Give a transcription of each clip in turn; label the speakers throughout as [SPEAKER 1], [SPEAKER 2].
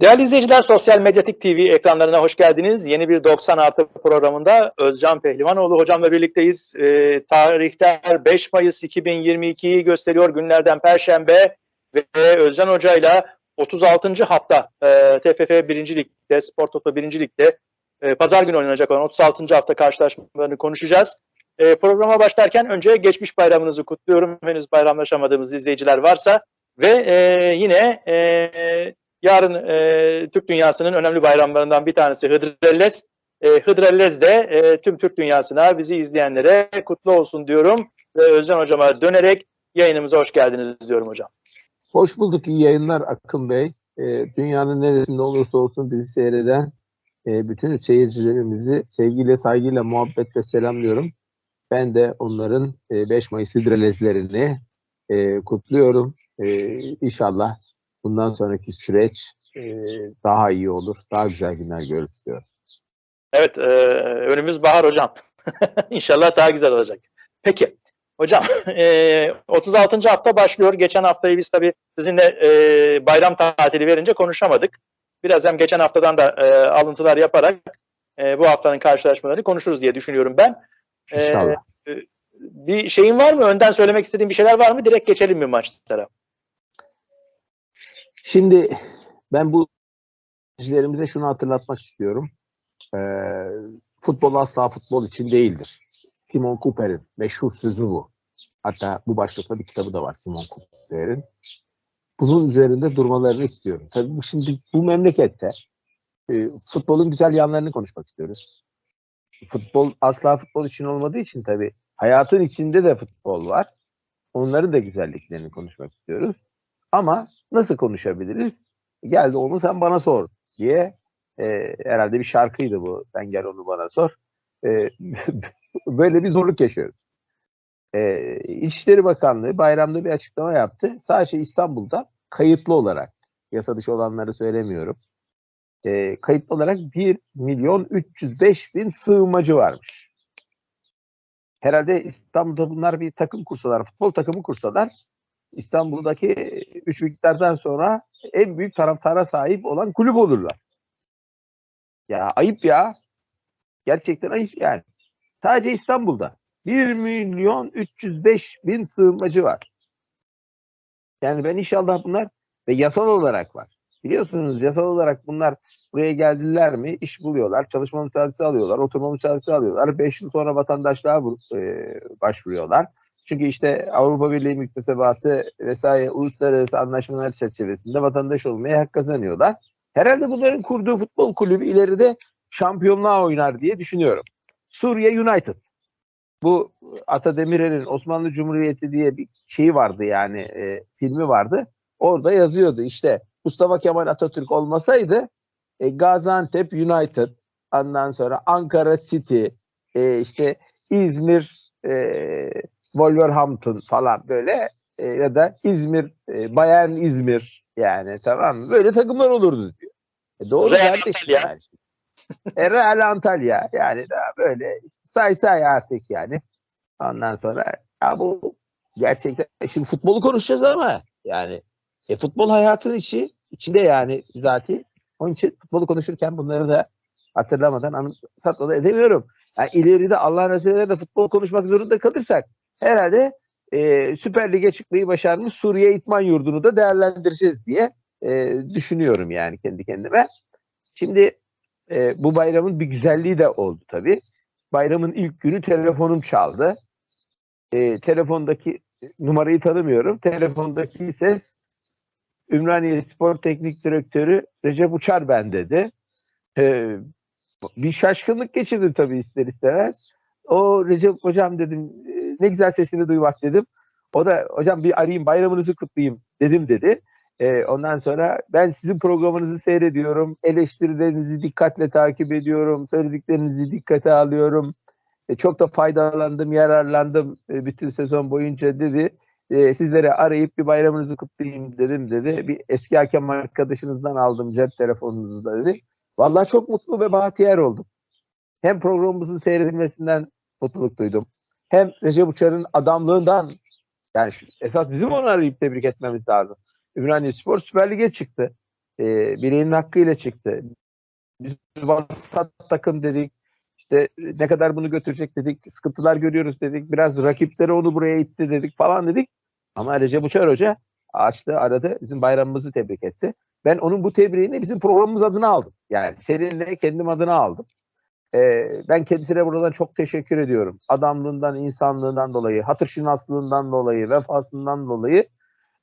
[SPEAKER 1] Değerli izleyiciler, Sosyal Medyatik TV ekranlarına hoş geldiniz. Yeni bir 90 artı programında Özcan Pehlivanoğlu hocamla birlikteyiz. E, tarihler 5 Mayıs 2022'yi gösteriyor günlerden Perşembe ve Özcan Hoca'yla 36. hafta e, TFF 1. Lig'de, Spor Toto 1. Lig'de e, pazar günü oynanacak olan 36. hafta karşılaşmalarını konuşacağız. E, programa başlarken önce geçmiş bayramınızı kutluyorum. Henüz bayramlaşamadığımız izleyiciler varsa ve e, yine e, Yarın e, Türk dünyasının önemli bayramlarından bir tanesi Hıdrellez. E, Hıdrellez de e, tüm Türk dünyasına, bizi izleyenlere kutlu olsun diyorum. Ve Özcan Hocam'a dönerek yayınımıza hoş geldiniz diyorum hocam.
[SPEAKER 2] Hoş bulduk, iyi yayınlar Akın Bey. E, dünyanın neresinde olursa olsun bizi seyreden e, bütün seyircilerimizi sevgiyle, saygıyla, muhabbetle selamlıyorum. Ben de onların e, 5 Mayıs Hıdrellezlerini e, kutluyorum. E, inşallah bundan sonraki süreç e, daha iyi olur, daha güzel günler görürüz diyor.
[SPEAKER 1] Evet, e, önümüz bahar hocam. İnşallah daha güzel olacak. Peki, hocam e, 36. hafta başlıyor. Geçen haftayı biz tabii sizinle e, bayram tatili verince konuşamadık. Biraz hem geçen haftadan da e, alıntılar yaparak e, bu haftanın karşılaşmalarını konuşuruz diye düşünüyorum ben.
[SPEAKER 2] E, İnşallah.
[SPEAKER 1] E, bir şeyin var mı? Önden söylemek istediğin bir şeyler var mı? Direkt geçelim mi maçlara?
[SPEAKER 2] Şimdi ben bu izleyicilerimize şunu hatırlatmak istiyorum. Ee, futbol asla futbol için değildir. Simon Cooper'in meşhur sözü bu. Hatta bu başlıkta bir kitabı da var Simon Cooper'in. Bunun üzerinde durmalarını istiyorum. Tabii şimdi bu memlekette e, futbolun güzel yanlarını konuşmak istiyoruz. Futbol asla futbol için olmadığı için tabii hayatın içinde de futbol var. Onların da güzelliklerini konuşmak istiyoruz. Ama nasıl konuşabiliriz? Geldi onu sen bana sor diye e, herhalde bir şarkıydı bu. Sen gel onu bana sor. E, böyle bir zorluk yaşıyoruz. E, İçişleri Bakanlığı bayramda bir açıklama yaptı. Sadece İstanbul'da kayıtlı olarak, yasa dışı olanları söylemiyorum. E, kayıtlı olarak 1 milyon 305 bin sığınmacı varmış. Herhalde İstanbul'da bunlar bir takım kursalar, futbol takımı kursalar İstanbul'daki üç büyüklerden sonra en büyük taraftara sahip olan kulüp olurlar. Ya ayıp ya. Gerçekten ayıp yani. Sadece İstanbul'da 1 milyon 305 bin sığınmacı var. Yani ben inşallah bunlar ve yasal olarak var. Biliyorsunuz yasal olarak bunlar buraya geldiler mi iş buluyorlar, çalışma müsaadesi alıyorlar, oturma müsaadesi alıyorlar. 5 yıl sonra vatandaşlığa başvuruyorlar. Çünkü işte Avrupa Birliği müktesebatı vesaire uluslararası anlaşmalar çerçevesinde vatandaş olmaya hak kazanıyorlar. Herhalde bunların kurduğu futbol kulübü ileride şampiyonluğa oynar diye düşünüyorum. Suriye United. Bu Ata Demirer'in Osmanlı Cumhuriyeti diye bir şeyi vardı yani e, filmi vardı. Orada yazıyordu işte Mustafa Kemal Atatürk olmasaydı e, Gaziantep United, ondan sonra Ankara City, e, işte İzmir e, Wolverhampton falan böyle e, ya da İzmir, e, Bayern İzmir yani tamam mı? Böyle takımlar olurdu diyor. E doğru
[SPEAKER 1] Real
[SPEAKER 2] kardeşim. Antalya. Yani. e, Real Antalya yani daha böyle say say artık yani. Ondan sonra ya bu gerçekten şimdi futbolu konuşacağız ama yani e, futbol hayatın içi içinde yani zaten onun için futbolu konuşurken bunları da hatırlamadan anımsatmadan edemiyorum. Yani ileride Allah nasip eder de futbol konuşmak zorunda kalırsak herhalde e, Süper Lig'e çıkmayı başarmış Suriye İtman Yurdu'nu da değerlendireceğiz diye e, düşünüyorum yani kendi kendime. Şimdi e, bu bayramın bir güzelliği de oldu tabii. Bayramın ilk günü telefonum çaldı. E, telefondaki numarayı tanımıyorum. Telefondaki ses Ümraniye Spor Teknik Direktörü Recep Uçar ben dedi. E, bir şaşkınlık geçirdim tabii ister istemez. O Recep hocam dedim ne güzel sesini duymak dedim. O da hocam bir arayayım bayramınızı kutlayayım dedim dedi. E, ondan sonra ben sizin programınızı seyrediyorum. Eleştirilerinizi dikkatle takip ediyorum. Söylediklerinizi dikkate alıyorum. E, çok da faydalandım, yararlandım e, bütün sezon boyunca dedi. E, sizlere arayıp bir bayramınızı kutlayayım dedim dedi. Bir eski hakem arkadaşınızdan aldım cep telefonunuzu da dedi. Vallahi çok mutlu ve bahtiyar oldum. Hem programımızın seyredilmesinden mutluluk duydum hem Recep Uçar'ın adamlığından yani esas bizim onu arayıp tebrik etmemiz lazım. Ümraniye Spor Süper Lig'e çıktı. e, bileğinin hakkıyla çıktı. Biz vasat takım dedik. İşte ne kadar bunu götürecek dedik. Sıkıntılar görüyoruz dedik. Biraz rakipleri onu buraya itti dedik falan dedik. Ama Recep Uçar Hoca açtı, aradı. Bizim bayramımızı tebrik etti. Ben onun bu tebriğini bizim programımız adına aldım. Yani seninle kendim adına aldım. Ee, ben kendisine buradan çok teşekkür ediyorum. Adamlığından, insanlığından dolayı, hatırşınaslığından dolayı, vefasından dolayı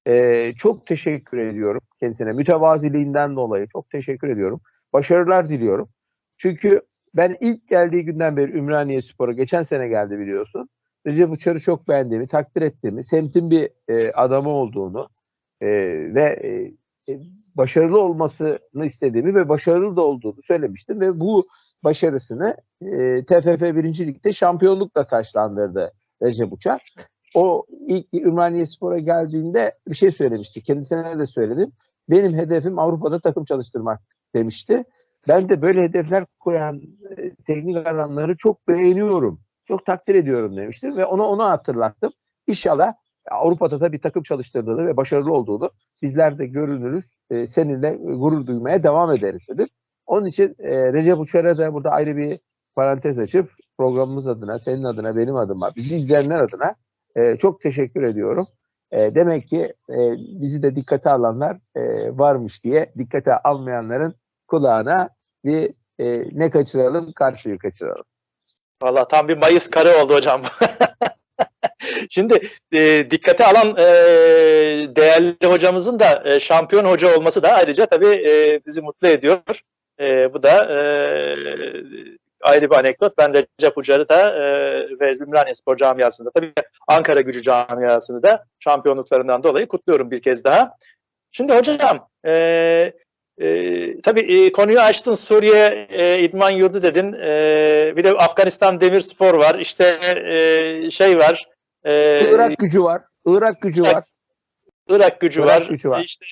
[SPEAKER 2] ee, çok teşekkür ediyorum kendisine. Mütevaziliğinden dolayı çok teşekkür ediyorum. Başarılar diliyorum. Çünkü ben ilk geldiği günden beri Ümraniye Spor'a geçen sene geldi biliyorsun. Recep Uçar'ı çok beğendiğimi, takdir ettiğimi, semtin bir e, adamı olduğunu e, ve e, e, başarılı olmasını istediğimi ve başarılı da olduğunu söylemiştim ve bu başarısını e, TFF 1. Lig'de şampiyonlukla taşlandırdı Recep Uçar. O ilk Ümraniye Spor'a geldiğinde bir şey söylemişti. Kendisine de söyledim. Benim hedefim Avrupa'da takım çalıştırmak demişti. Ben de böyle hedefler koyan e, teknik adamları çok beğeniyorum. Çok takdir ediyorum demiştim ve ona onu hatırlattım. İnşallah Avrupa'da da bir takım çalıştırdığını ve başarılı olduğunu bizler de görünürüz. E, seninle gurur duymaya devam ederiz dedim. Onun için e, Recep Uçar'a da burada ayrı bir parantez açıp programımız adına, senin adına, benim adıma, bizi izleyenler adına e, çok teşekkür ediyorum. E, demek ki e, bizi de dikkate alanlar e, varmış diye dikkate almayanların kulağına bir e, ne kaçıralım, karşıyı kaçıralım.
[SPEAKER 1] Valla tam bir Mayıs karı oldu hocam. Şimdi e, dikkate alan e, değerli hocamızın da e, şampiyon hoca olması da ayrıca tabii e, bizi mutlu ediyor. E, bu da e, ayrı bir anekdot. Ben Recep Ucar'ı da e, ve Ümraniye Spor camiasında tabii Ankara gücü camiasını da şampiyonluklarından dolayı kutluyorum bir kez daha. Şimdi hocam e, e, tabii e, konuyu açtın Suriye e, idman yurdu dedin. E, bir de Afganistan Demirspor var. İşte e, şey var. E,
[SPEAKER 2] Irak gücü var. Irak gücü var.
[SPEAKER 1] Irak gücü
[SPEAKER 2] Irak
[SPEAKER 1] var.
[SPEAKER 2] gücü var.
[SPEAKER 1] İşte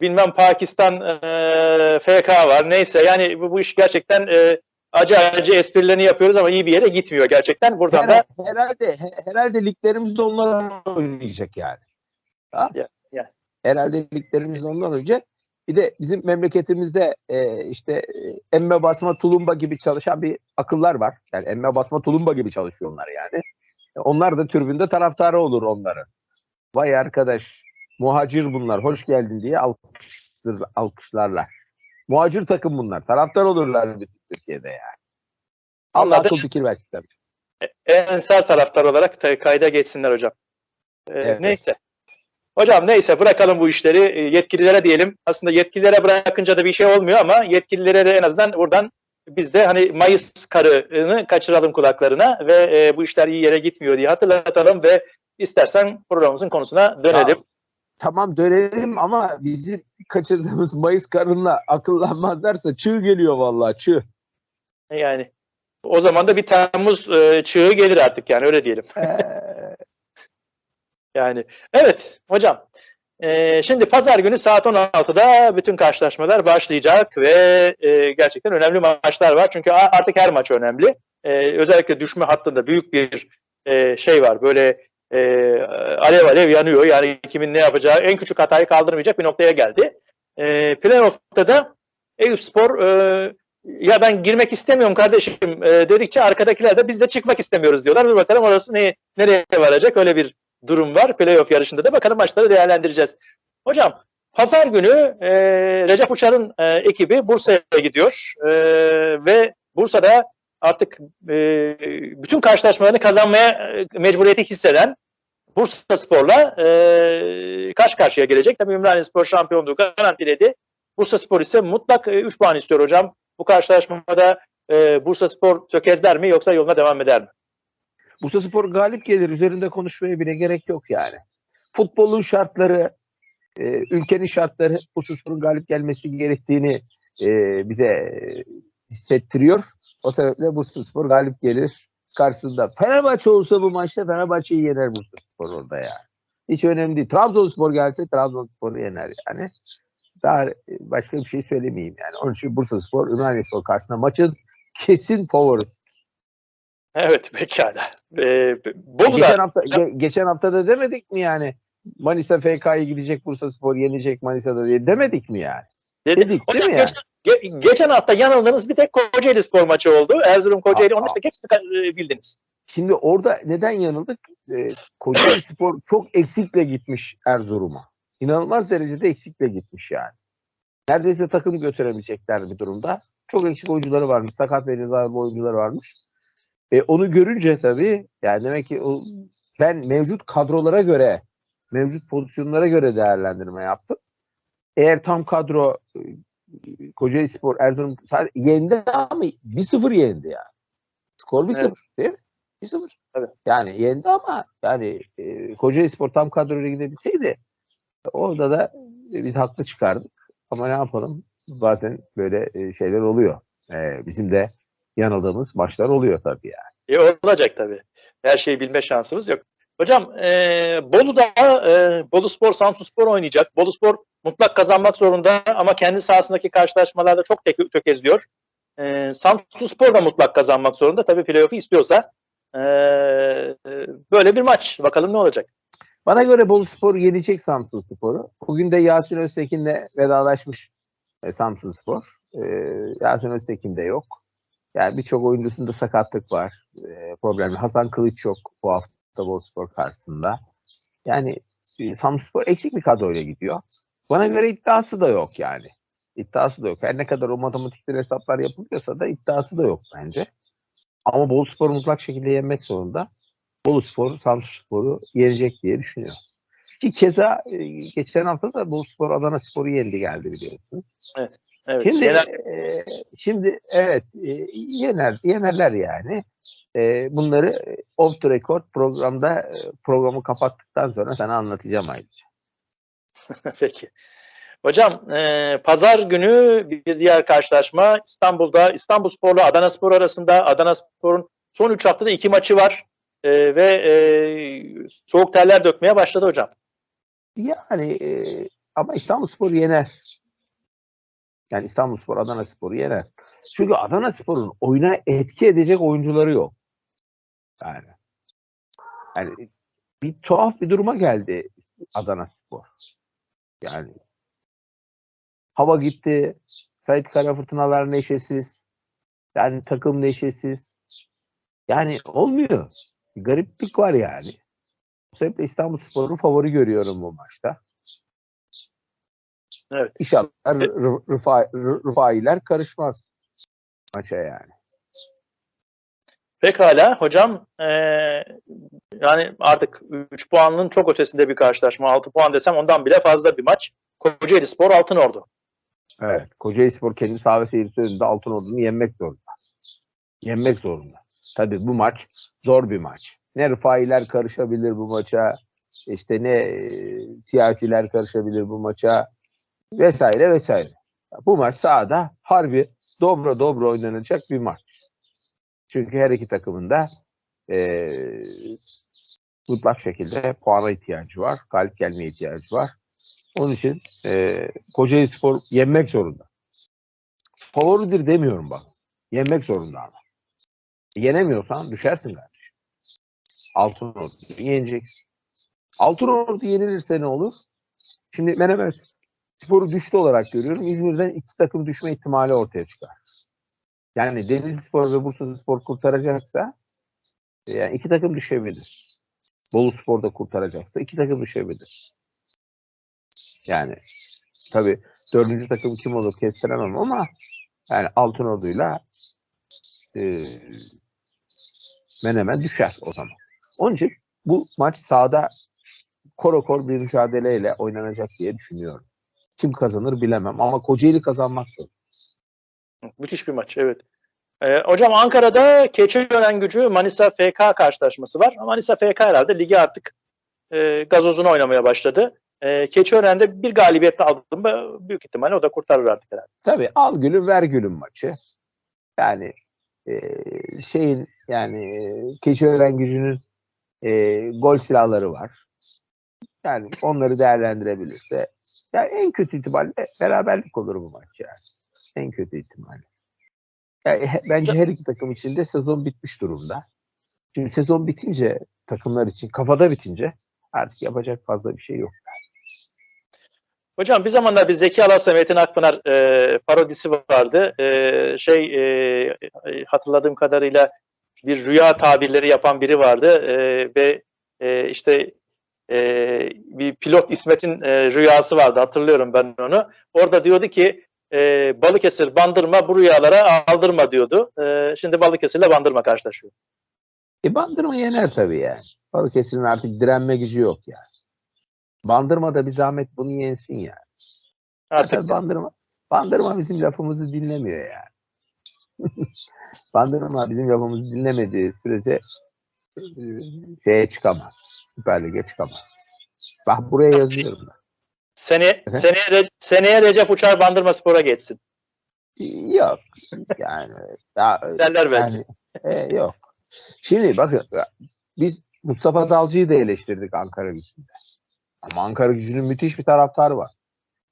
[SPEAKER 1] bilmem Pakistan e, FK var. Neyse yani bu, bu iş gerçekten e, acı acı esprilerini yapıyoruz ama iyi bir yere gitmiyor gerçekten. Buradan da
[SPEAKER 2] Herhalde, herhalde, he- herhalde liglerimiz de onlar oynayacak yani. Ha?
[SPEAKER 1] Ya- ya.
[SPEAKER 2] Herhalde liglerimiz de onlar oynayacak. Bir de bizim memleketimizde e, işte emme basma tulumba gibi çalışan bir akıllar var. Yani emme basma tulumba gibi çalışıyorlar yani. Onlar da türbünde taraftarı olur onların. Vay arkadaş muhacir bunlar hoş geldin diye alkışlar, alkışlarlar. Muhacir takım bunlar. Taraftar olurlar bütün Türkiye'de yani. Allah akıl fikir versin tabii.
[SPEAKER 1] ensar taraftar olarak da kayda geçsinler hocam. E,
[SPEAKER 2] Evet.
[SPEAKER 1] Neyse. Hocam neyse bırakalım bu işleri e, yetkililere diyelim. Aslında yetkililere bırakınca da bir şey olmuyor ama yetkililere de en azından buradan biz de hani Mayıs karını kaçıralım kulaklarına ve e, bu işler iyi yere gitmiyor diye hatırlatalım ve istersen programımızın konusuna dönelim.
[SPEAKER 2] Ya, tamam dönelim ama bizim kaçırdığımız Mayıs karınla akıllanmazlarsa çığ geliyor vallahi çığ.
[SPEAKER 1] Yani o zaman da bir Temmuz e, çığı gelir artık yani öyle diyelim.
[SPEAKER 2] Ee,
[SPEAKER 1] Yani evet hocam. e, şimdi pazar günü saat 16'da bütün karşılaşmalar başlayacak ve e, gerçekten önemli maçlar var. Çünkü artık her maç önemli. E, özellikle düşme hattında büyük bir e, şey var. Böyle e, alev alev yanıyor. Yani kimin ne yapacağı en küçük hatayı kaldırmayacak bir noktaya geldi. E, playoff'ta da Eyüp Spor e, ya ben girmek istemiyorum kardeşim e, dedikçe arkadakiler de biz de çıkmak istemiyoruz diyorlar. Bir bakalım orası ne, nereye varacak öyle bir durum var. Playoff yarışında da bakalım maçları değerlendireceğiz. Hocam pazar günü e, Recep Uçar'ın e, ekibi Bursa'ya gidiyor E, ve Bursa'da artık e, bütün karşılaşmalarını kazanmaya e, mecburiyeti hisseden Bursa Spor'la e, karşı karşıya gelecek. Tabii Ümraniye Spor şampiyonluğu garantiledi. Bursa Spor ise mutlak 3 puan istiyor hocam. Bu karşılaşmada e, Bursa Spor tökezler mi yoksa yoluna devam eder mi?
[SPEAKER 2] Bursa Spor galip gelir. Üzerinde konuşmaya bile gerek yok yani. Futbolun şartları, e, ülkenin şartları Bursa Spor'un galip gelmesi gerektiğini e, bize hissettiriyor. O sebeple Bursa Spor galip gelir karşısında. Fenerbahçe olsa bu maçta Fenerbahçe'yi yener Bursa Spor orada yani. Hiç önemli değil. Trabzonspor gelse Trabzonspor'u yener yani. Daha başka bir şey söylemeyeyim yani. Onun için Bursa Spor, Ümraniye karşısında maçın kesin favorisi.
[SPEAKER 1] Evet pekala. E, Bolu
[SPEAKER 2] geçen
[SPEAKER 1] da
[SPEAKER 2] hafta ge- geçen hafta da demedik mi yani Manisa FK'ya gidecek Bursa Spor yenecek Manisa'da diye demedik mi yani? Dedik
[SPEAKER 1] Hocam
[SPEAKER 2] değil mi yani?
[SPEAKER 1] Geçen, ge- geçen hafta yanıldığınız bir tek Kocaeli spor maçı oldu. Erzurum Kocaeli onun işte hepsini e, bildiniz.
[SPEAKER 2] Şimdi orada neden yanıldık? Ee, Kocaeli Spor çok eksikle gitmiş Erzurum'a. İnanılmaz derecede eksikle gitmiş yani. Neredeyse takım götüremeyecekler bir durumda. Çok eksik oyuncuları varmış. Sakat ve cezalı oyuncuları varmış. E, onu görünce tabii yani demek ki o, ben mevcut kadrolara göre mevcut pozisyonlara göre değerlendirme yaptım. Eğer tam kadro e, Kocaeli Spor Erzurum yendi ama 1-0 yendi yani. Skor 1-0
[SPEAKER 1] Evet.
[SPEAKER 2] değil mi? 1-0.
[SPEAKER 1] Evet.
[SPEAKER 2] Yani yendi ama yani e, Kocaeli Spor tam kadroyla gidebilseydi orada da e, biz haklı çıkardık. Ama ne yapalım? Bazen böyle e, şeyler oluyor. E, bizim de yanıldığımız maçlar oluyor tabii yani.
[SPEAKER 1] E, olacak tabii. Her şeyi bilme şansımız yok. Hocam e, Bolu'da e, Bolu Spor Samsun Spor oynayacak. Bolu Spor mutlak kazanmak zorunda ama kendi sahasındaki karşılaşmalarda çok tek, tökezliyor. E, Samsun Spor da mutlak kazanmak zorunda. Tabii playoff'u istiyorsa. E, e, böyle bir maç. Bakalım ne olacak.
[SPEAKER 2] Bana göre Bolu Spor yenecek Samsun Spor'u. Bugün de Yasin Öztekin'le vedalaşmış e, Samsun Spor. E, Yasin Öztekin de yok. Yani birçok oyuncusunda sakatlık var. E, problemli. Hasan Kılıç yok bu hafta Spor karşısında. Yani e, Samsun Spor eksik bir kadroyla gidiyor. Bana göre iddiası da yok yani. İddiası da yok. Her ne kadar o matematiksel hesaplar yapılıyorsa da iddiası da yok bence. Ama Bolu Spor mutlak şekilde yenmek zorunda. Bolu Spor, Samsun Spor'u yenecek diye düşünüyorum. Ki keza e, geçen hafta da Bolu Spor Adana Spor'u yendi geldi biliyorsun.
[SPEAKER 1] Evet,
[SPEAKER 2] Şimdi,
[SPEAKER 1] genel-
[SPEAKER 2] e, şimdi evet e, yener, yenerler yani. E, bunları off the record programda e, programı kapattıktan sonra sana anlatacağım ayrıca.
[SPEAKER 1] Peki. Hocam e, pazar günü bir diğer karşılaşma İstanbul'da İstanbul Spor'la Adana Spor arasında Adana Spor'un son 3 haftada iki maçı var E, ve e, soğuk terler dökmeye başladı hocam.
[SPEAKER 2] Yani e, ama İstanbul Spor yener. Yani İstanbul Spor Adana Spor'u yener. Çünkü Adana Spor'un oyuna etki edecek oyuncuları yok. Yani. Yani bir tuhaf bir duruma geldi Adana Spor. Yani hava gitti. Sait Kara Fırtınalar neşesiz. Yani takım neşesiz. Yani olmuyor. Bir gariplik var yani. Bu sebeple İstanbul Spor'u favori görüyorum bu maçta.
[SPEAKER 1] Evet.
[SPEAKER 2] İnşallah Rıfailer karışmaz maça yani.
[SPEAKER 1] Pekala hocam e, yani artık 3 puanın çok ötesinde bir karşılaşma. 6 puan desem ondan bile fazla bir maç. Kocaeli Spor Altınordu.
[SPEAKER 2] Evet. Kocaeli Spor kendi saha ve seyircisi önünde Altınordu'nu yenmek zorunda. Yenmek zorunda. Tabii bu maç zor bir maç. Ne Rıfailer karışabilir bu maça, işte ne e, siyasiler karışabilir bu maça vesaire vesaire. Bu maç sahada harbi dobra dobra oynanacak bir maç. Çünkü her iki takımın da e, mutlak şekilde puana ihtiyacı var. Galip gelmeye ihtiyacı var. Onun için e, Kocaeli Spor yenmek zorunda. Favoridir demiyorum bak. Yenmek zorunda ama. Yenemiyorsan düşersin kardeşim. Altınordu yeneceksin. Altınordu yenilirse ne olur? Şimdi Menemen Spor'u düştü olarak görüyorum. İzmir'den iki takım düşme ihtimali ortaya çıkar. Yani Denizli Spor ve Bursa Spor kurtaracaksa e, yani iki takım düşebilir. Bolu Spor da kurtaracaksa iki takım düşebilir. Yani tabii dördüncü takım kim olur kestiremem ama yani Altınordu'yla e, Menemen düşer o zaman. Onun için bu maç sahada korokor bir mücadeleyle oynanacak diye düşünüyorum. Kim kazanır bilemem ama Kocaeli kazanmak zor.
[SPEAKER 1] Müthiş bir maç evet. Ee, hocam Ankara'da Keçiören gücü Manisa FK karşılaşması var. Manisa FK herhalde ligi artık e, gazozunu oynamaya başladı. E, Keçiören'de bir galibiyetle aldım. Büyük ihtimalle o da kurtarır artık herhalde.
[SPEAKER 2] Tabii al gülüm ver gülüm maçı. Yani e, şeyin yani e, Keçiören gücünün e, gol silahları var. Yani onları değerlendirebilirse yani en kötü ihtimalle beraberlik olur bu maç yani. En kötü ihtimalle. Yani he- bence her iki takım için de sezon bitmiş durumda. Şimdi sezon bitince takımlar için kafada bitince artık yapacak fazla bir şey yok.
[SPEAKER 1] Hocam bir zamanlar bir Zeki Alasya Metin Akpınar e, parodisi vardı. E, şey e, hatırladığım kadarıyla bir rüya tabirleri yapan biri vardı e, ve e, işte e, bir pilot İsmet'in e, rüyası vardı hatırlıyorum ben onu. Orada diyordu ki e, Balıkesir bandırma bu rüyalara aldırma diyordu. E, şimdi Balıkesir'le bandırma karşılaşıyor.
[SPEAKER 2] E bandırma yener tabii yani. Balıkesir'in artık direnme gücü yok yani. Bandırma da bir zahmet bunu yensin yani.
[SPEAKER 1] Artık
[SPEAKER 2] Zaten bandırma, bandırma bizim lafımızı dinlemiyor yani. bandırma bizim lafımızı dinlemediği sürece e, şeye çıkamaz. Süper Lig'e çıkamaz. Bak buraya yazıyorum ben.
[SPEAKER 1] Seneye, seneye, seneye Recep Uçar Bandırma Spor'a geçsin.
[SPEAKER 2] Yok. Yani, ya,
[SPEAKER 1] Derler belki.
[SPEAKER 2] yani e, yok. Şimdi bakın ya, biz Mustafa Dalcı'yı da eleştirdik Ankara gücünde. Ama Ankara gücünün müthiş bir taraftarı var.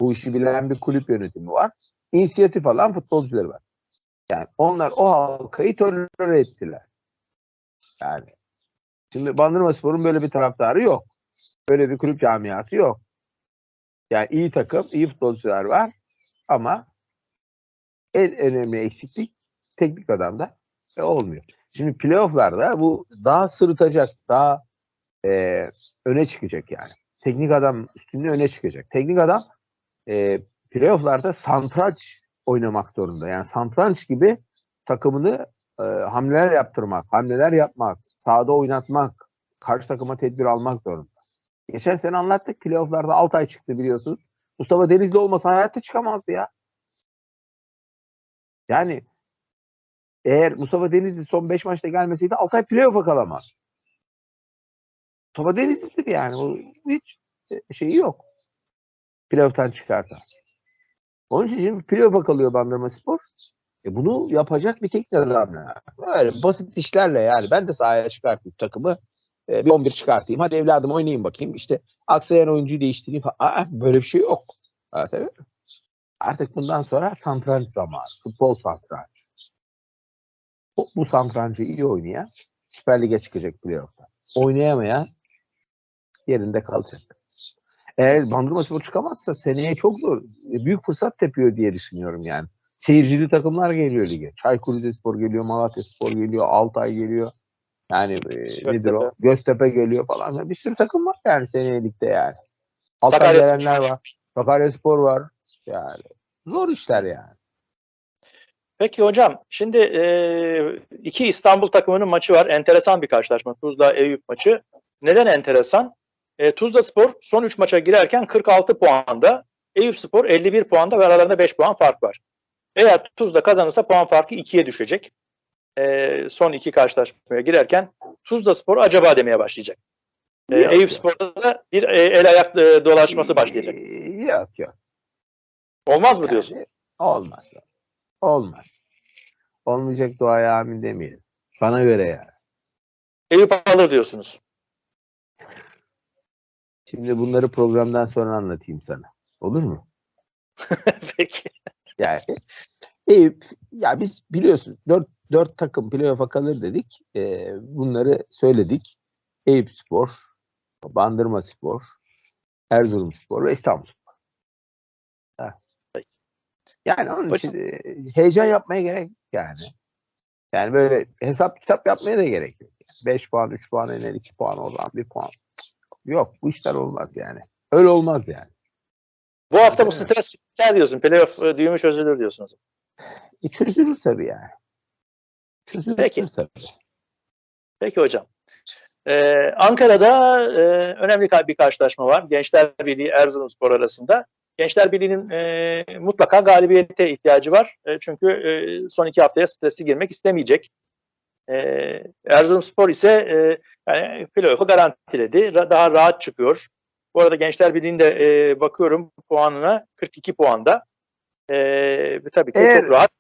[SPEAKER 2] Bu işi bilen bir kulüp yönetimi var. İnisiyatif alan futbolcuları var. Yani onlar o halkayı tolere ettiler. Yani şimdi Bandırma Spor'un böyle bir taraftarı yok. Böyle bir kulüp camiası yok. Yani iyi takım, iyi futbolcular var ama en önemli eksiklik teknik adamda e, olmuyor. Şimdi playofflarda bu daha sırıtacak, daha e, öne çıkacak yani. Teknik adam üstünlüğü öne çıkacak. Teknik adam e, playofflarda santraç oynamak zorunda. Yani santraç gibi takımını e, hamleler yaptırmak, hamleler yapmak, sahada oynatmak, karşı takıma tedbir almak zorunda. Geçen sene anlattık playofflarda Altay çıktı biliyorsunuz. Mustafa Denizli olmasa hayatta çıkamazdı ya. Yani eğer Mustafa Denizli son 5 maçta gelmeseydi Altay playoff'a kalamaz. Mustafa Denizli'dir yani. O hiç e, şeyi yok. Playoff'tan çıkartan. Onun için şimdi playoff'a kalıyor Bandırma Spor. E bunu yapacak bir teknik adam lazım. Böyle basit işlerle yani. Ben de sahaya çıkartayım takımı. E, bir 11 çıkartayım. Hadi evladım oynayayım bakayım. İşte aksayan oyuncuyu değiştireyim falan. Aa, böyle bir şey yok. Ha, tabii. Artık bundan sonra santranç zamanı. Futbol santranç. Bu, bu santrancı iyi oynayan Süper Lig'e çıkacak playoff'ta. Oynayamayan yerinde kalacak. Eğer Bandırma Spor çıkamazsa seneye çok zor. E, Büyük fırsat tepiyor diye düşünüyorum yani. Seyircili takımlar geliyor lige. Çaykur Rizespor geliyor, Malatya Spor geliyor, Altay geliyor. Yani e, nedir o? Göztepe geliyor falan. Bir sürü takım var yani seneye ligde yani.
[SPEAKER 1] Sakarya
[SPEAKER 2] gelenler var. Sakarya Spor var. Yani zor işler yani.
[SPEAKER 1] Peki hocam şimdi e, iki İstanbul takımının maçı var. Enteresan bir karşılaşma. Tuzla Eyüp maçı. Neden enteresan? E, Tuzla Spor son 3 maça girerken 46 puanda. Eyüp Spor 51 puanda ve aralarında 5 puan fark var. Eğer Tuzla kazanırsa puan farkı 2'ye düşecek. E, son iki karşılaşmaya girerken Tuzla Spor acaba demeye başlayacak. E,
[SPEAKER 2] Yok,
[SPEAKER 1] Eyüp. Spor'da da bir e, el ayak e, dolaşması başlayacak.
[SPEAKER 2] Yok yok.
[SPEAKER 1] Olmaz mı diyorsun?
[SPEAKER 2] Yani olmaz. Olmaz. Olmayacak duaya amin demeyelim. Sana göre yani.
[SPEAKER 1] Eyüp alır diyorsunuz.
[SPEAKER 2] Şimdi bunları programdan sonra anlatayım sana. Olur mu?
[SPEAKER 1] Peki.
[SPEAKER 2] Yani Eyüp ya biz biliyorsun dört, dört takım playoff'a kalır dedik. Ee, bunları söyledik. Eyüp Spor, Bandırma Spor, Erzurum Spor ve İstanbul Spor. Ha.
[SPEAKER 1] Peki.
[SPEAKER 2] Yani onun
[SPEAKER 1] Hocam-
[SPEAKER 2] için e, heyecan yapmaya gerek yani. Yani böyle hesap kitap yapmaya da gerek yok. 5 puan, 3 puan iner, 2 puan oradan 1 puan. Yok bu işler olmaz yani. Öyle olmaz yani.
[SPEAKER 1] Bu hafta bu
[SPEAKER 2] Evet.
[SPEAKER 1] stres biter diyorsun. Playoff e, düğümü çözülür diyorsunuz.
[SPEAKER 2] E, çözülür tabii yani. Çözülür
[SPEAKER 1] Peki.
[SPEAKER 2] tabii.
[SPEAKER 1] Peki hocam. Ee, Ankara'da e, önemli bir karşılaşma var. Gençler Birliği Erzurumspor arasında. Gençler Birliği'nin e, mutlaka galibiyete ihtiyacı var. E, çünkü e, son iki haftaya stresli girmek istemeyecek. E, Erzurumspor ise e, yani playoff'u garantiledi. Ra- daha rahat çıkıyor. Bu arada Gençler Birliği'nde e, bakıyorum puanına 42 puanda. E, tabii ki
[SPEAKER 2] Eğer-
[SPEAKER 1] çok rahat.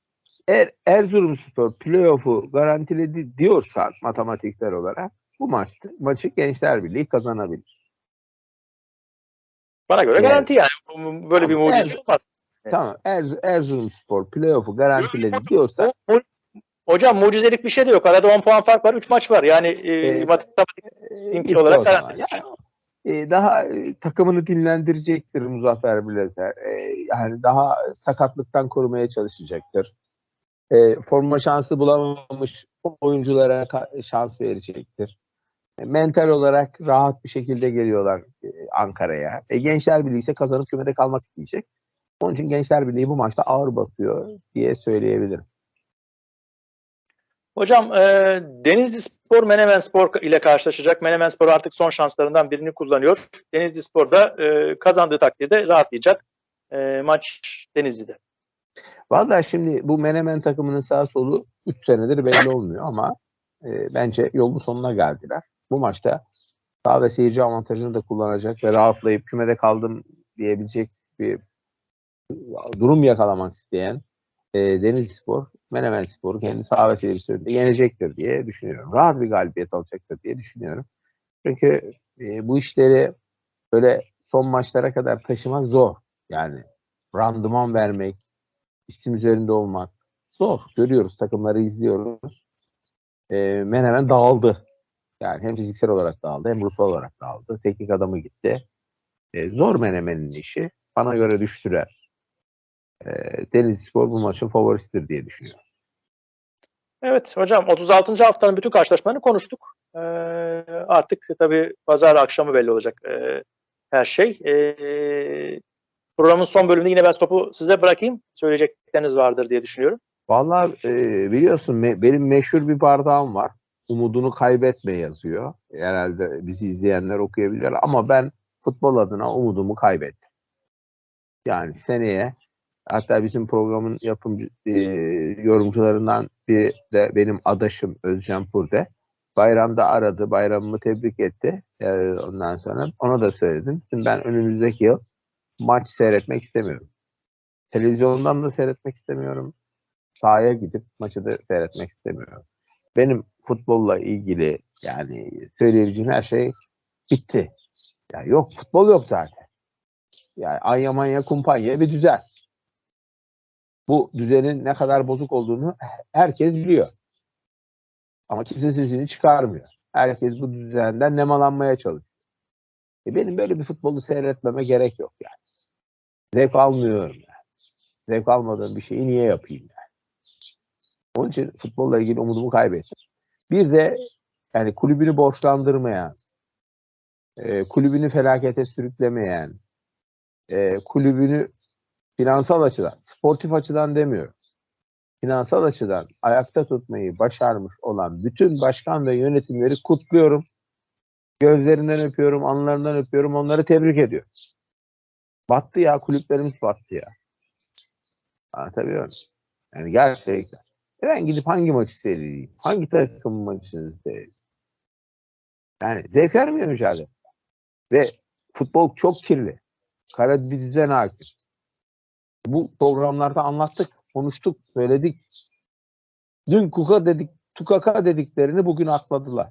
[SPEAKER 2] Eğer Erzurumspor playoff'u garantiledi diyorsan matematiksel olarak bu maçta maçı Gençler Birliği kazanabilir.
[SPEAKER 1] Bana göre
[SPEAKER 2] Evet.
[SPEAKER 1] garanti yani. Böyle bir mucize
[SPEAKER 2] evet.
[SPEAKER 1] olmaz.
[SPEAKER 2] Tamam. Er, Erzurumspor playoff'u garantiledi diyorsa
[SPEAKER 1] Hocam mucizelik bir şey de yok. Arada 10 puan fark var. 3 maç var. Yani e, matematik
[SPEAKER 2] e,
[SPEAKER 1] İmkan
[SPEAKER 2] gitti
[SPEAKER 1] olarak garanti.
[SPEAKER 2] Yani e, daha e, takımını dinlendirecektir Muzaffer Bilezer. E, yani daha sakatlıktan korumaya çalışacaktır. E, forma şansı bulamamış oyunculara şans verecektir. E, mental olarak rahat bir şekilde geliyorlar e, Ankara'ya. E, Gençler Birliği ise kazanıp kümede kalmak isteyecek. Onun için Gençler Birliği bu maçta ağır basıyor diye söyleyebilirim.
[SPEAKER 1] Hocam e, Denizli Spor Menemen Spor ile karşılaşacak. Menemen Spor artık son şanslarından birini kullanıyor. Denizli Spor da e, kazandığı takdirde rahatlayacak. E, maç Denizli'de.
[SPEAKER 2] Vallahi şimdi bu Menemen takımının sağ solu 3 senedir belli olmuyor ama e, bence yolun sonuna geldiler. Bu maçta sağ ve seyirci avantajını da kullanacak ve rahatlayıp kümede kaldım diyebilecek bir durum yakalamak isteyen e, Denizli Spor, Menemen Spor'u kendi sağ ve seyircisi önünde yenecektir diye düşünüyorum. Rahat bir galibiyet alacaktır diye düşünüyorum. Çünkü e, bu işleri böyle son maçlara kadar taşımak zor. Yani randıman vermek, istim üzerinde olmak zor. Görüyoruz, takımları izliyoruz. E, Menemen dağıldı. Yani hem fiziksel olarak dağıldı hem ruhsal olarak dağıldı. Teknik adamı gitti. E, zor Menemen'in işi. Bana göre düştüler. E, Denizlispor bu maçın favorisidir diye düşünüyorum.
[SPEAKER 1] Evet hocam 36. haftanın bütün karşılaşmalarını konuştuk. E, artık tabii pazar akşamı belli olacak e, her şey. E, programın son bölümünde yine ben topu size bırakayım. Söyleyecekleriniz vardır diye düşünüyorum.
[SPEAKER 2] Vallahi e, biliyorsun me- benim meşhur bir bardağım var. Umudunu kaybetme yazıyor. Herhalde bizi izleyenler okuyabilir ama ben futbol adına umudumu kaybettim. Yani seneye hatta bizim programın yapımcı e, yorumcularından bir de benim adaşım Özcan Purde. Bayramda aradı, bayramımı tebrik etti. E, ondan sonra ona da söyledim. Şimdi ben önümüzdeki yıl maç seyretmek istemiyorum. Televizyondan da seyretmek istemiyorum. Sahaya gidip maçı da seyretmek istemiyorum. Benim futbolla ilgili yani söyleyebileceğim her şey bitti. Yani yok futbol yok zaten. Yani Anya Manya Kumpanya bir düzen. Bu düzenin ne kadar bozuk olduğunu herkes biliyor. Ama kimse sesini çıkarmıyor. Herkes bu düzenden nemalanmaya çalışıyor. E benim böyle bir futbolu seyretmeme gerek yok yani. Zevk almıyorum yani. Zevk almadığım bir şeyi niye yapayım yani. Onun için futbolla ilgili umudumu kaybettim. Bir de yani kulübünü borçlandırmayan, e, kulübünü felakete sürüklemeyen, e, kulübünü finansal açıdan, sportif açıdan demiyorum, finansal açıdan ayakta tutmayı başarmış olan bütün başkan ve yönetimleri kutluyorum. Gözlerinden öpüyorum, anlarından öpüyorum, onları tebrik ediyorum. Battı ya, kulüplerimiz battı ya. Anlatabiliyor muyum? Yani gerçekten. E ben gidip hangi maçı seyredeyim? Hangi takımın maçını seyredeyim? Yani zevk vermiyor mücadele. Ve futbol çok kirli. Kara bir düzen hakim. Bu programlarda anlattık, konuştuk, söyledik. Dün kuka dedik, tukaka dediklerini bugün atladılar.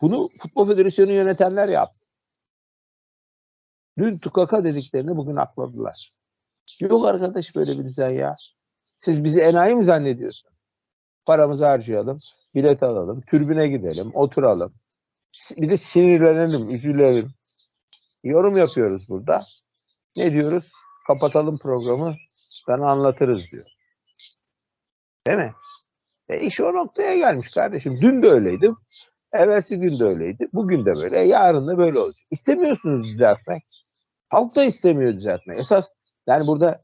[SPEAKER 2] Bunu Futbol Federasyonu yönetenler yaptı. Dün tukaka dediklerini bugün akladılar. Yok arkadaş böyle bir düzen ya. Siz bizi enayi mi zannediyorsun? Paramızı harcayalım, bilet alalım, türbüne gidelim, oturalım. Bir de sinirlenelim, üzülelim. Yorum yapıyoruz burada. Ne diyoruz? Kapatalım programı, sana anlatırız diyor. Değil mi? E iş o noktaya gelmiş kardeşim. Dün de öyleydi. Evvelsi gün de öyleydi. Bugün de böyle. Yarın da böyle olacak. İstemiyorsunuz düzeltmek. Halk da istemiyor düzeltmek. Esas yani burada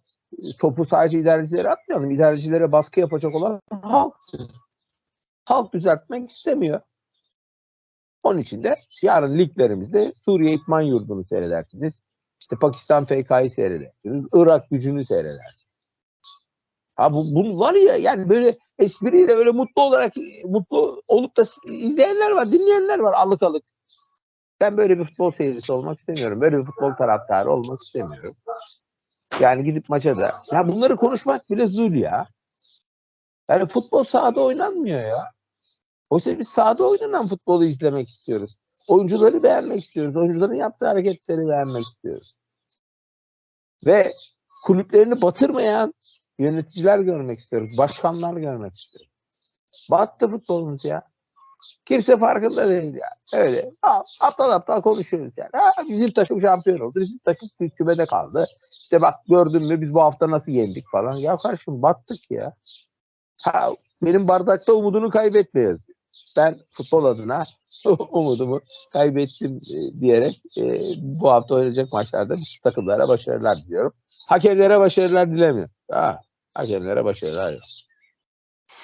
[SPEAKER 2] topu sadece idarecilere atmayalım. İdarecilere baskı yapacak olan halk. Halk düzeltmek istemiyor. Onun için de yarın liglerimizde Suriye İtman Yurdu'nu seyredersiniz. İşte Pakistan PK'yı seyredersiniz. Irak gücünü seyredersiniz. Ha bu, bu var ya yani böyle espriyle öyle mutlu olarak mutlu olup da izleyenler var, dinleyenler var alık alık. Ben böyle bir futbol seyircisi olmak istemiyorum. Böyle bir futbol taraftarı olmak istemiyorum. Yani gidip maça da. Ya bunları konuşmak bile zul ya. Yani futbol sahada oynanmıyor ya. Oysa biz sahada oynanan futbolu izlemek istiyoruz. Oyuncuları beğenmek istiyoruz. Oyuncuların yaptığı hareketleri beğenmek istiyoruz. Ve kulüplerini batırmayan yöneticiler görmek istiyoruz. Başkanlar görmek istiyoruz. Battı futbolumuz ya. Kimse farkında değil yani. Öyle. Aptal aptal konuşuyoruz yani. Ha, bizim takım şampiyon oldu. Bizim takım kümede kaldı. İşte bak gördün mü biz bu hafta nasıl yendik falan. Ya kardeşim battık ya. Ha, benim bardakta umudunu kaybetme yazıyor. Ben futbol adına umudumu kaybettim e, diyerek e, bu hafta oynayacak maçlarda takımlara başarılar diliyorum. Hakemlere başarılar dilemiyorum. Ha, hakemlere başarılar yok.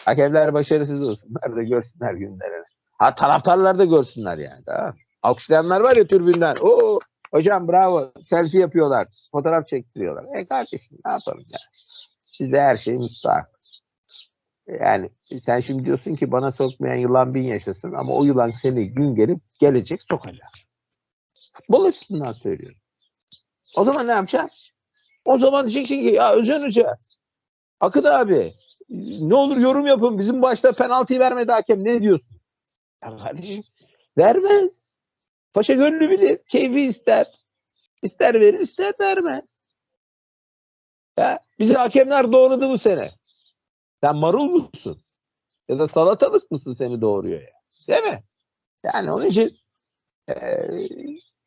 [SPEAKER 2] Hakemler başarısız olsunlar da görsünler günlerini. Ha taraftarlar da görsünler yani. Tamam. Alkışlayanlar var ya tribünden. Oo hocam bravo selfie yapıyorlar. Fotoğraf çektiriyorlar. E kardeşim ne yapalım ya. Size her şey müstahak. Yani sen şimdi diyorsun ki bana sokmayan yılan bin yaşasın ama o yılan seni gün gelip gelecek sokacak. Futbol açısından söylüyorum. O zaman ne yapacaksın? O zaman diyeceksin ki ya Özcan Hoca Akın abi ne olur yorum yapın. Bizim başta penaltıyı vermedi hakem. Ne diyorsun? Ya kardeşim vermez. Paşa gönlü bilir. Keyfi ister. İster verir ister vermez. Ya, bizi hakemler doğradı bu sene. Sen marul musun? Ya da salatalık mısın seni doğuruyor ya? Değil mi? Yani onun için e,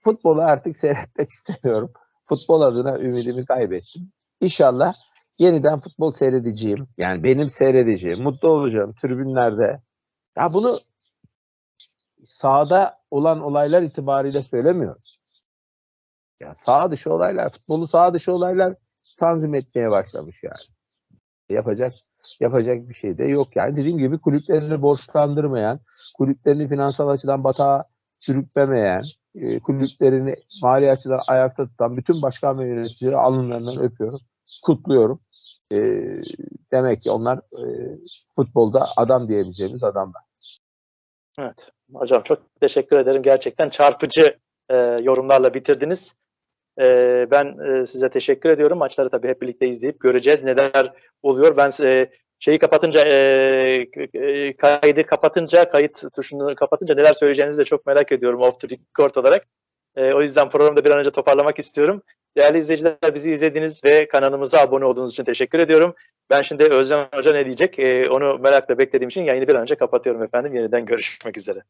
[SPEAKER 2] futbolu artık seyretmek istemiyorum. Futbol adına ümidimi kaybettim. İnşallah yeniden futbol seyredeceğim. Yani benim seyredeceğim, mutlu olacağım tribünlerde. Ya bunu sahada olan olaylar itibariyle söylemiyorum. Ya sağ dışı olaylar, futbolu sağ dışı olaylar tanzim etmeye başlamış yani. Yapacak yapacak bir şey de yok yani. Dediğim gibi kulüplerini borçlandırmayan, kulüplerini finansal açıdan batağa sürüklemeyen, e, kulüplerini mali açıdan ayakta tutan bütün başkan ve yöneticileri alınlarından öpüyorum, kutluyorum. E, demek ki onlar e, futbolda adam diyebileceğimiz adamlar.
[SPEAKER 1] Evet. Hocam çok teşekkür ederim. Gerçekten çarpıcı e, yorumlarla bitirdiniz. E, ben e, size teşekkür ediyorum. Maçları tabii hep birlikte izleyip göreceğiz neler oluyor. Ben e, şeyi kapatınca e, e, kaydı kapatınca kayıt tuşunu kapatınca neler söyleyeceğinizi de çok merak ediyorum off the record olarak. E, o yüzden programı da bir an önce toparlamak istiyorum. Değerli izleyiciler bizi izlediğiniz ve kanalımıza abone olduğunuz için teşekkür ediyorum. Ben şimdi Özcan Hoca ne diyecek e, onu merakla beklediğim için yayını bir an önce kapatıyorum efendim. Yeniden görüşmek üzere.